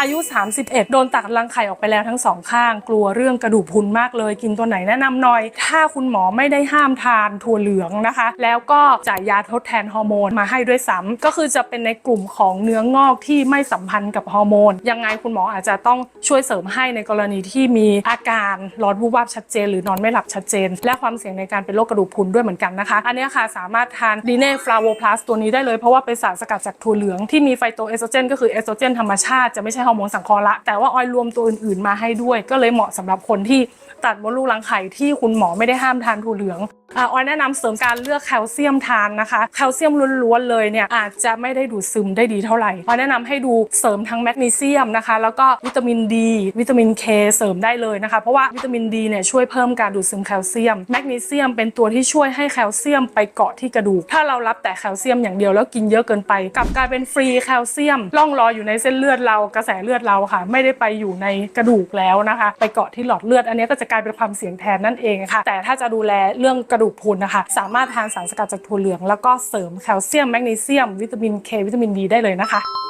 อายุ 31 โดนตัดรังไข่ออกไปแล้วทั้งสองข้าง กลัวเรื่องกระดูกพุนมากเลย กินตัวไหนแนะนำหน่อย ถ้าคุณหมอไม่ได้ห้ามทานถั่วเหลืองนะคะ แล้วก็จ่ายยาทดแทนฮอร์โมนมาให้ด้วยซ้ำก็คือจะเป็นในกลุ่มของเนื้องอกที่ไม่สัมพันธ์กับฮอร์โมน ยังไงคุณหมออาจจะต้องช่วยเสริมให้ในกรณีที่มีอาการร้อนวูบวาบชัดเจน หรือนอนไม่หลับชัดเจน และความเสี่ยงในการเป็นโรคกระดูกพุนด้วยเหมือนกันนะคะ อันนี้ค่ะสามารถทานดีเน่ฟลาโวพลัสตัวนี้ได้เลยเพราะว่าเป็นสารสกัดจากถั่วเหลืองที่มีไฟโตเอสโตรเจนก็คือเอสโตรเจนธรรมชาติจะไม่ใช่ฮอร์โมนสังเคราะห์ละ แต่ว่าออยรวมตัวอื่นๆมาให้ด้วย ก็เลยเหมาะสำหรับคนที่ตัดมดลูกรังไข่ที่คุณหมอไม่ได้ห้ามทานถั่วเหลือง ออยแนะนำเสริมการเลือกแคลเซียมทานนะคะแคลเซียมล้วนๆเลยเนี่ยอาจจะไม่ได้ดูดซึมได้ดีเท่าไหร่ออยแนะนำให้ดูเสริมทั้งแมกนีเซียมนะคะ แล้วก็วิตามินดี วิตามินเคเสริมได้เลยนะคะ เพราะว่าวิตามินดีเนี่ยช่วยเพิ่มการดูดซึมแคลเซียมแมกนีเซียมเป็นตัวที่ช่วยให้แคลเซียมไปเกาะที่กระดูก ถ้าเรารับแต่แคลเซียมอย่างเดียวแล้วกินเยอะเกินไปกลับกลายเป็นฟรีแคลเซียมล่องลอยอยู่ในเส้นเลือดเรากระแสเลือดเราค่ะ ไม่ได้ไปอยู่ในกระดูกแล้วนะคะ ไปเกาะที่หลอดเลือดอันนี้ก็จะกลายเป็นความเสี่ยงแทนนั่นเองค่ะ แต่ถ้าจะดูแลเรื่องกระดูกพรุนนะคะ สามารถทานสารสกัดจากถั่วเหลือง แล้วก็เสริมแคลเซียมแมกนีเซียม วิตามินเควิตามินดีได้เลยนะคะ